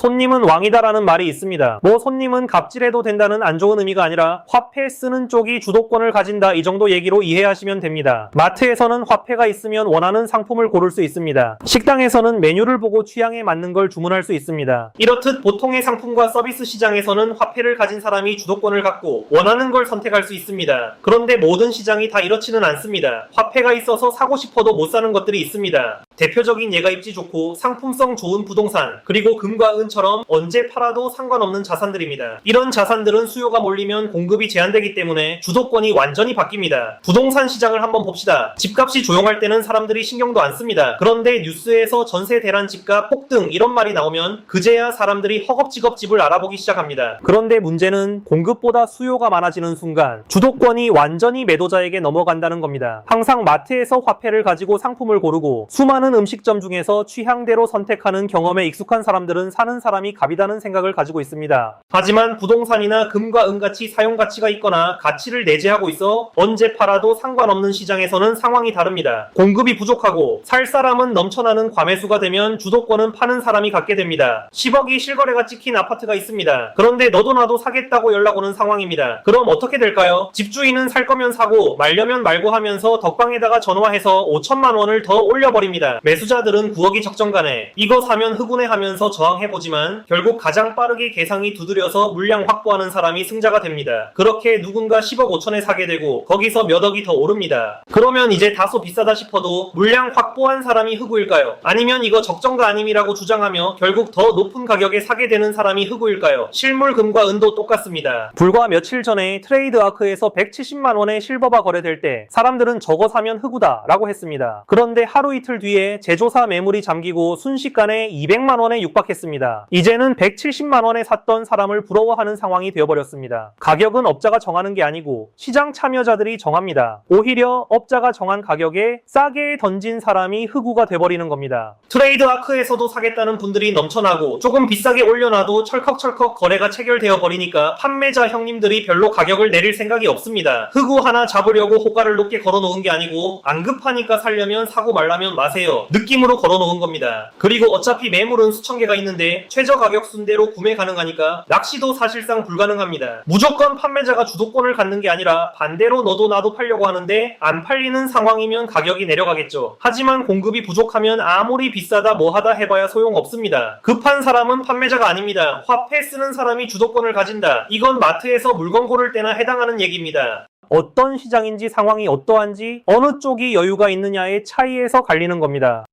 손님은 왕이다라는 말이 있습니다. 뭐 손님은 갑질해도 된다는 안 좋은 의미가 아니라 화폐 쓰는 쪽이 주도권을 가진다 이 정도 얘기로 이해하시면 됩니다. 마트에서는 화폐가 있으면 원하는 상품을 고를 수 있습니다. 식당에서는 메뉴를 보고 취향에 맞는 걸 주문할 수 있습니다. 이렇듯 보통의 상품과 서비스 시장에서는 화폐를 가진 사람이 주도권을 갖고 원하는 걸 선택할 수 있습니다. 그런데 모든 시장이 다 이렇지는 않습니다. 화폐가 있어서 사고 싶어도 못 사는 것들이 있습니다. 대표적인 예가 입지 좋고 상품성 좋은 부동산 그리고 금과 은처럼 언제 팔아도 상관없는 자산들입니다. 이런 자산들은 수요가 몰리면 공급이 제한되기 때문에 주도권이 완전히 바뀝니다. 부동산 시장을 한번 봅시다. 집값이 조용할 때는 사람들이 신경도 안 씁니다. 그런데 뉴스에서 전세 대란 집값 폭등 이런 말이 나오면 그제야 사람들이 허겁지겁 집을 알아보기 시작합니다. 그런데 문제는 공급보다 수요가 많아지는 순간 주도권이 완전히 매도자에게 넘어간다는 겁니다. 항상 마트에서 화폐를 가지고 상품을 고르고 수많은 음식점 중에서 취향대로 선택하는 경험에 익숙한 사람들은 사는 사람이 갑이다는 생각을 가지고 있습니다. 하지만 부동산이나 금과 은같이 사용 가치가 있거나 가치를 내재하고 있어 언제 팔아도 상관없는 시장에서는 상황이 다릅니다. 공급이 부족하고 살 사람은 넘쳐나는 과매수가 되면 주도권은 파는 사람이 갖게 됩니다. 10억이 실거래가 찍힌 아파트가 있습니다. 그런데 너도 나도 사겠다고 연락 오는 상황입니다. 그럼 어떻게 될까요? 집주인은 살 거면 사고 말려면 말고 하면서 덕방에다가 전화해서 5천만 원을 더 올려버립니다. 매수자들은 9억이 적정간에 이거 사면 흑운해 하면서 저항해보지만 결국 가장 빠르게 계상이 두드려서 물량 확보하는 사람이 승자가 됩니다. 그렇게 누군가 10억 5천에 사게 되고 거기서 몇 억이 더 오릅니다. 그러면 이제 다소 비싸다 싶어도 물량 확보한 사람이 흑우일까요? 아니면 이거 적정가 아님이라고 주장하며 결국 더 높은 가격에 사게 되는 사람이 흑우일까요? 실물 금과 은도 똑같습니다. 불과 며칠 전에 트레이드 아크에서 170만 원의 실버바 거래될 때 사람들은 저거 사면 흑우다 라고 했습니다. 그런데 하루 이틀 뒤에 제조사 매물이 잠기고 순식간에 200만 원에 육박했습니다. 이제는 170만 원에 샀던 사람을 부러워하는 상황이 되어버렸습니다. 가격은 업자가 정하는 게 아니고 시장 참여자들이 정합니다. 오히려 업자가 정한 가격에 싸게 던진 사람이 흑우가 돼버리는 겁니다. 트레이드 아크에서도 사겠다는 분들이 넘쳐나고 조금 비싸게 올려놔도 철컥철컥 거래가 체결되어 버리니까 판매자 형님들이 별로 가격을 내릴 생각이 없습니다. 흑우 하나 잡으려고 호가를 높게 걸어놓은 게 아니고 안 급하니까 살려면 사고 말라면 마세 요. 느낌으로 걸어놓은 겁니다. 그리고 어차피 매물은 수천 개가 있는데 최저 가격 순대로 구매 가능하니까 낚시도 사실상 불가능합니다. 무조건 판매자가 주도권을 갖는 게 아니라 반대로 너도 나도 팔려고 하는데 안 팔리는 상황이면 가격이 내려가겠죠. 하지만 공급이 부족하면 아무리 비싸다 뭐하다 해봐야 소용없습니다. 급한 사람은 판매자가 아닙니다. 화폐 쓰는 사람이 주도권을 가진다. 이건 마트에서 물건 고를 때나 해당하는 얘기입니다. 어떤 시장인지 상황이 어떠한지 어느 쪽이 여유가 있느냐의 차이에서 갈리는 겁니다.